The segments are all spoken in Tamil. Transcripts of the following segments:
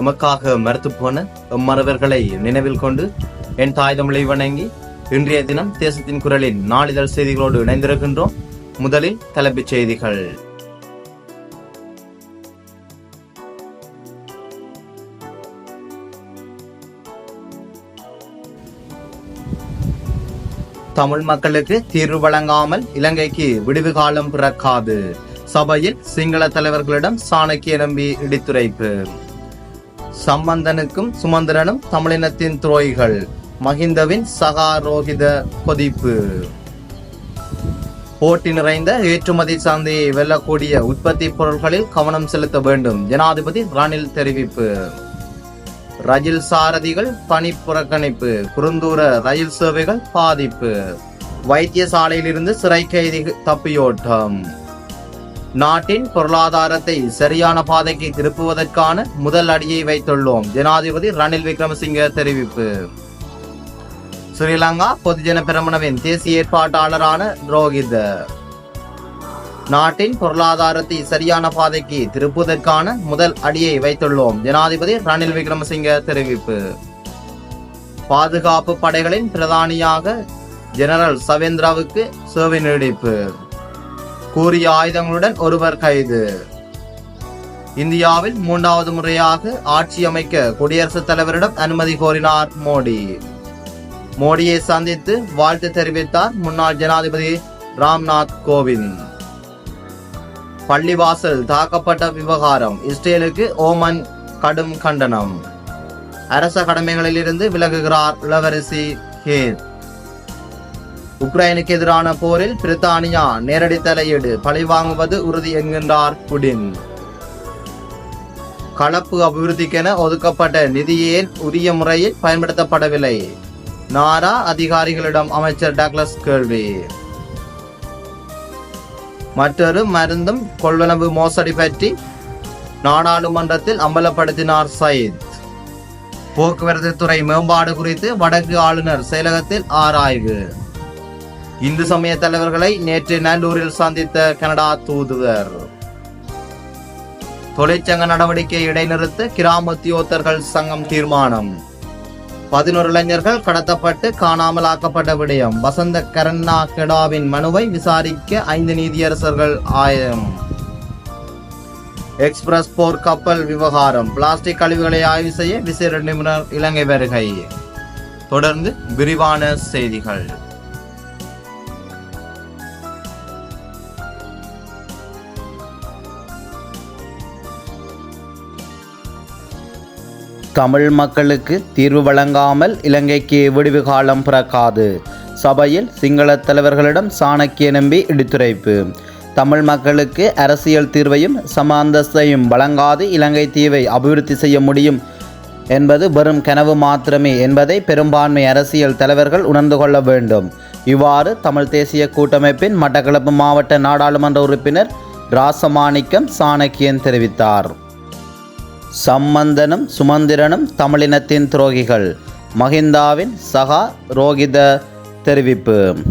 எமக்காக மறுத்து போன மறவர்களை நினைவில் கொண்டு என் தாய் தமிழை வணங்கி இன்றைய தினம் தேசத்தின் குரலின் நாளிதழ் செய்திகளோடு இணைந்திருக்கின்றோம். முதலில் தலைப்புச் செய்திகள். தமிழ் மக்களுக்கு தீர்வு வழங்காமல் இலங்கைக்கு விடுவு காலம் பிறக்காது. சபையில் சிங்கள தலைவர்களிடம் சாணக்கிய நம்பி இடித்துரைப்பு. சம்பந்தனுக்கும் சுமந்திரனும் தமிழினத்தின் துரோகிகள். மகிந்தவின் சகாரோகித கொதிப்பு. போட்டி நிறைந்த ஏற்றுமதி சந்தையை வெல்லக்கூடிய உற்பத்தி பொருட்களில் கவனம் செலுத்த வேண்டும் ஜனாதிபதி ரணில் தெரிவிப்பு. ரயில் சாரதிகள் பணி புறக்கணிப்பு குறுந்தூர ரயில் சேவைகள் பாதிப்பு. வைத்தியசாலையிலிருந்து சிறை கைதி தப்பியோட்டம். நாட்டின் பொருளாதாரத்தை சரியான பாதைக்கு திருப்புவதற்கான முதல் அடியை வைத்துள்ளோம். ஜனாதிபதி ரணில் விக்ரமசிங்க தெரிவிப்பு. ஸ்ரீலங்கா பொதுஜன பெருமனவின் தேசிய ஏற்பாட்டாளரான ரோஹித் நாட்டின் பொருளாதாரத்தை சரியான பாதைக்கு திருப்புவதற்கான முதல் அடியை வைத்துள்ளோம். ஜனாதிபதி ரணில் விக்ரமசிங்க தெரிவிப்பு. பாதுகாப்பு படைகளின் பிரதானியாக ஜெனரல் சவேந்திராவுக்கு சேவை நீடிப்பு. கூறிய ஆயுதங்களுடன் ஒருவர் கைது. இந்தியாவில் மூன்றாவது முறையாக ஆட்சி அமைக்க குடியரசுத் தலைவரிடம் அனுமதி கோரினார் மோடி. மோடியை சந்தித்து வாழ்த்து தெரிவித்தார் முன்னாள் ஜனாதிபதி ராம்நாத் கோவிந்த். பள்ளிவாசல் தாக்கப்பட்ட விவகாரம் இஸ்ரேலுக்கு ஓமன் கடும் கண்டனம். அரச கடமைகளிலிருந்து விலகுகிறார் இளவரசி ஹேத். உக்ரைனுக்கு எதிரான போரில் பிரித்தானியா நேரடி தலையீடு பழிவாங்குவது உறுதி என்கின்றார் புடின். கலப்பு அபிவிருத்திக்கென ஒதுக்கப்பட்ட நிதியே உரிய முறையில் பயன்படுத்தப்படவில்லை? நாரா அதிகாரிகளிடம் அமைச்சர் டக்ளஸ் கேள்வி. மற்றொரு மருந்தும் கொள்வனவு மோசடி பற்றி நாடாளுமன்றத்தில் அம்பலப்படுத்தினார் சயித். போக்குவரத்து துறை மேம்பாடு குறித்து வடக்கு ஆளுநர் செயலகத்தில் ஆராய்வு. இந்து சமய தலைவர்களை நேற்று நல்லூரில் சந்தித்த கனடா தூதுவர். தொழிற்சங்க நடவடிக்கை இடைநிறுத்த கிராமத்தியோத்தர்கள் சங்கம் தீர்மானம். பதினோரு இளைஞர்கள் கடத்தப்பட்டு காணாமலாக்கப்பட்ட விடயம். வசந்த கரண்ணா கெடாவின் மனுவை விசாரிக்க ஐந்து நீதியரசர்கள் ஆயம் எக்ஸ்பிரஸ் போர் கப்பல் விவகாரம். பிளாஸ்டிக் கழிவுகளை ஆய்வு செய்ய விசேட நிபுணர் இலங்கை வருகை. தொடர்ந்து விரிவான செய்திகள். தமிழ் மக்களுக்கு தீர்வு வழங்காமல் இலங்கைக்கு விடுவு காலம் பிறக்காது. சபையில் சிங்கள தலைவர்களிடம் சாணக்கிய நம்பி இடித்துரைப்பு. தமிழ் மக்களுக்கு அரசியல் தீர்வையும் சமந்தஸ்தையும் வழங்காது இலங்கை தீவை அபிவிருத்தி செய்ய முடியும் என்பது வெறும் கனவு மாத்திரமே என்பதை பெரும்பான்மை அரசியல் தலைவர்கள் உணர்ந்து கொள்ள வேண்டும். இவ்வாறு தமிழ் தேசிய கூட்டமைப்பின் மட்டக்களப்பு மாவட்ட நாடாளுமன்ற உறுப்பினர் ராசமாணிக்கம் சாணக்கியன் தெரிவித்தார். சம்பந்தனும் சுமந்திரனும் தமிழினத்தின் துரோகிகள். மஹிந்தாவின் சகா ரோகித தெரிவிப்பு.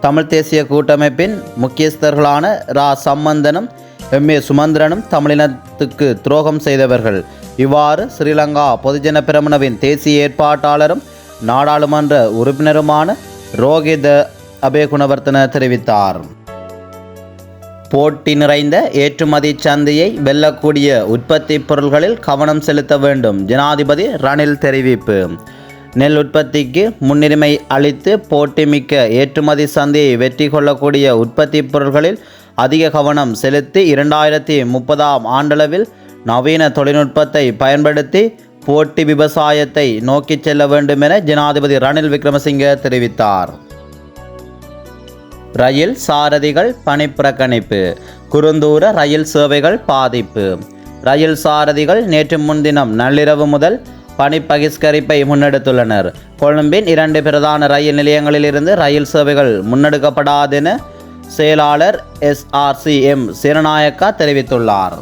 தமிழ் தேசிய கூட்டமைப்பின் முக்கியஸ்தர்களான ரா. சம்பந்தனும் எம். ஏ. சுமந்திரனும் தமிழினத்துக்கு துரோகம் செய்தவர்கள். இவ்வாறு ஸ்ரீலங்கா பொதுஜன பிரமுனவின் தேசிய ஏற்பாட்டாளரும் நாடாளுமன்ற உறுப்பினருமான ரோகித அபேகுணவர்த்தன தெரிவித்தார். போட்டி நிறைந்த ஏற்றுமதி சந்தையை வெல்லக்கூடிய உற்பத்தி பொருள்களில் கவனம் செலுத்த வேண்டும். ஜனாதிபதி ரணில் தெரிவிப்பு. நெல் உற்பத்திக்கு முன்னுரிமை அளித்து போட்டிமிக்க ஏற்றுமதி சந்தையை வெற்றி கொள்ளக்கூடிய உற்பத்தி பொருள்களில் அதிக கவனம் செலுத்தி இரண்டாயிரத்தி முப்பதாம் ஆண்டளவில் நவீன தொழில்நுட்பத்தை பயன்படுத்தி போட்டி விவசாயத்தை நோக்கிச் செல்ல வேண்டும் என ஜனாதிபதி ரணில் விக்ரமசிங்க தெரிவித்தார். ரயில் சாரதிகள் பணிப்புறக்கணிப்பு குறுந்தூர ரயில் சேவைகள் பாதிப்பு. ரயில் சாரதிகள் நேற்று முன்தினம் நள்ளிரவு முதல் பணி பகிஷ்கரிப்பை முன்னெடுத்துள்ளனர். கொழும்பின் இரண்டு பிரதான ரயில் நிலையங்களிலிருந்து ரயில் சேவைகள் முன்னெடுக்கப்படாதென செயலாளர் எஸ்ஆர்சிஎம் சிறுநாயக்கா தெரிவித்துள்ளார்.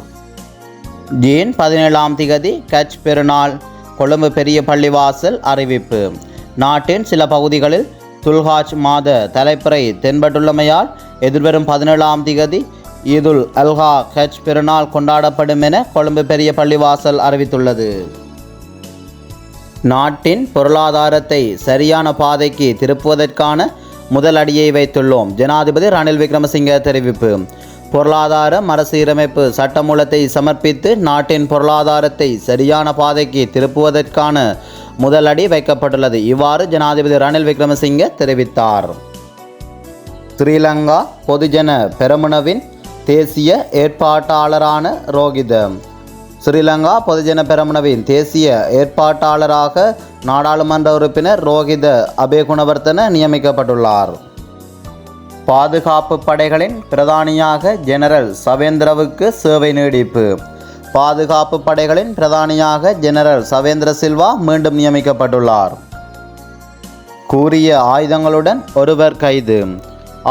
ஜீன் பதினேழாம் திகதி கட்ச் பெருநாள் கொழும்பு பெரிய பள்ளிவாசல் அறிவிப்பு. நாட்டின் சில பகுதிகளில் துல்ஹாஜ் மாத தலைப்புரை தென்பட்டுள்ளமையால் எதிர்வரும் பதினேழாம் திகதி ஈதுல் அல்ஹா ஹஜ் பெருநாள் கொண்டாடப்படும் என கொழும்பு பெரிய பள்ளிவாசல் அறிவித்துள்ளது. நாட்டின் பொருளாதாரத்தை சரியான பாதைக்கு திருப்புவதற்கான முதல் அடியை வைத்துள்ளோம். ஜனாதிபதி ரணில் விக்ரமசிங்க தெரிவிப்பு. பொருளாதார மறுசீரமைப்பு சட்டமூலத்தை சமர்ப்பித்து நாட்டின் பொருளாதாரத்தை சரியான பாதைக்கு திருப்புவதற்கான முதலடி வைக்கப்பட்டுள்ளது. இவ்வாறு ஜனாதிபதி ரணில் விக்ரமசிங்கே தெரிவித்தார். ஸ்ரீலங்கா பொதுஜன பெரமுனவின் தேசிய ஏற்பாட்டாளரான ரோகிதம் ஸ்ரீலங்கா பொதுஜன பெரமுனவின் தேசிய ஏற்பாட்டாளராக நாடாளுமன்ற உறுப்பினர் ரோகித அபேகுணவர்த்தன நியமிக்கப்பட்டுள்ளார். பாதுகாப்பு படைகளின் பிரதானியாக ஜெனரல் சவேந்திரவுக்கு சேவை நீடிப்பு. பாதுகாப்பு படைகளின் பிரதானியாக ஜெனரல் சவேந்திர சில்வா மீண்டும் நியமிக்கப்பட்டுள்ளார். கூறிய ஆயுதங்களுடன் ஒருவர் கைது.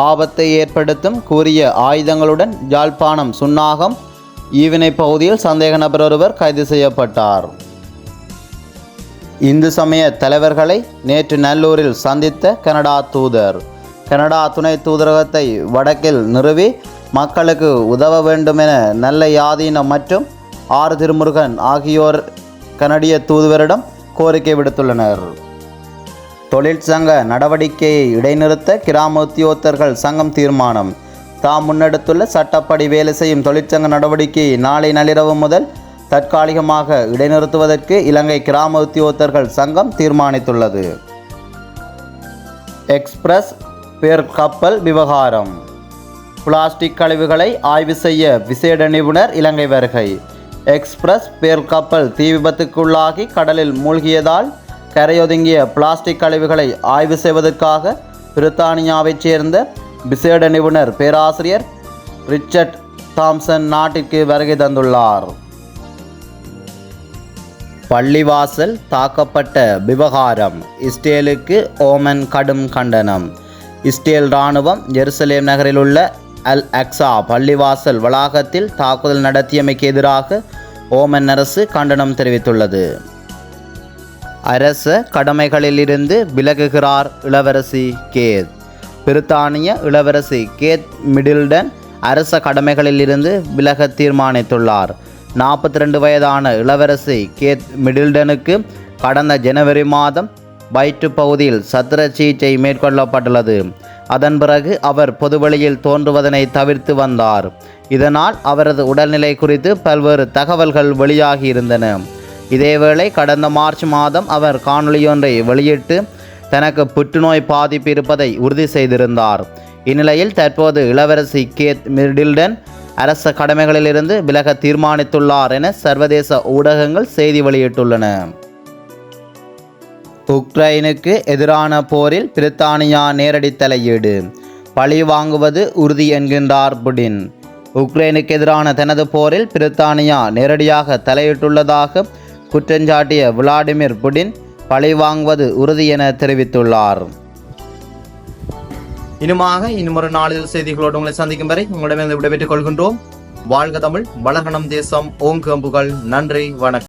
ஆபத்தை ஏற்படுத்தும் கூறிய ஆயுதங்களுடன் யாழ்ப்பாணம் சுன்னாகம் ஈவினை பகுதியில் சந்தேக நபர் ஒருவர் கைது செய்யப்பட்டார். இந்து சமய தலைவர்களை நேற்று நல்லூரில் சந்தித்த கனடா தூதர். கனடா துணை தூதரகத்தை வடக்கில் நிறுவி மக்களுக்கு உதவ வேண்டும் என நல்ல யாதீனம் மற்றும் ஆர் திருமுருகன் ஆகியோர் கனடிய தூதுவரிடம் கோரிக்கை விடுத்துள்ளனர். தொழிற்சங்க நடவடிக்கையை இடைநிறுத்த கிராம உத்தியோகத்தர்கள் சங்கம் தீர்மானம். தாம் முன்னெடுத்துள்ள சட்டப்படி வேலை செய்யும் தொழிற்சங்க நடவடிக்கையை நாளை நள்ளிரவு முதல் தற்காலிகமாக இடைநிறுத்துவதற்கு இலங்கை கிராம உத்தியோகத்தர்கள் சங்கம் தீர்மானித்துள்ளது. எக்ஸ்பிரஸ் பேர் கப்பல் விவகாரம். பிளாஸ்டிக் கழிவுகளை ஆய்வு செய்ய விசேட நிபுணர் இலங்கை வருகை. எக்ஸ்பிரஸ் பேர் கப்பல் தீ விபத்துக்குள்ளாகி கடலில் மூழ்கியதால் கரையொதுங்கிய பிளாஸ்டிக் கழிவுகளை ஆய்வு செய்வதற்காக பிரித்தானியாவைச் சேர்ந்த விசேட நிபுணர் பேராசிரியர் ரிச்சர்ட் தாம்சன் நாட்டிற்கு வருகை தந்துள்ளார். பள்ளிவாசல் தாக்கப்பட்ட விவகாரம். இஸ்ரேலுக்கு ஓமன் கடும் கண்டனம். இஸ்ரேல் இராணுவம் ஜெருசலேம் நகரில் உள்ள அல் அக்ஸா பள்ளிவாசல் வளாகத்தில் தாக்குதல் நடத்தியமைக்கு எதிராக ஓமன் அரசு கண்டனம் தெரிவித்துள்ளது. அரச கடமைகளிலிருந்து விலகுகிறார் இளவரசி கேத். பிரித்தானிய இளவரசி கேத் மிடில்டன் அரச கடமைகளிலிருந்து விலக தீர்மானித்துள்ளார். நாற்பத்தி ரெண்டு வயதான இளவரசி கேத் மிடில்டனுக்கு கடந்த ஜனவரி மாதம் வயிற்று பகுதியில் சத்திர சிகிச்சை மேற்கொள்ளப்பட்டுள்ளது. அதன் பிறகு அவர் பொதுவெளியில் தோன்றுவதனை தவிர்த்து வந்தார். இதனால் அவரது உடல்நிலை குறித்து பல்வேறு தகவல்கள் வெளியாகியிருந்தன இதேவேளை கடந்த மார்ச் மாதம் அவர் காணொளியொன்றை வெளியிட்டு தனக்கு புற்றுநோய் பாதிப்பு இருப்பதை உறுதி செய்திருந்தார். இந்நிலையில் தற்போது இளவரசி கேத் மிடில்டன் அரச கடமைகளிலிருந்து விலக தீர்மானித்துள்ளார் என சர்வதேச ஊடகங்கள் செய்தி வெளியிட்டுள்ளன. உக்ரைனுக்கு எதிரான போரில் பிரித்தானியா நேரடி தலையீடு. பழி வாங்குவது உறுதி என்கின்றார் புடின். உக்ரைனுக்கு எதிரான தனது போரில் பிரித்தானியா நேரடியாக தலையிட்டுள்ளதாக குற்றஞ்சாட்டிய விளாடிமிர் புடின் பழி வாங்குவது உறுதி என தெரிவித்துள்ளார். இனுமாக இன்னும் நாளில் செய்திகளோடு உங்களை சந்திக்கும் வரை உங்களிடமிருந்து விடைபெற்றுக் கொள்கின்றோம். வாழ்க தமிழ் வளர்கணம் தேசம் ஓங்கம்புகள் நன்றி வணக்கம்.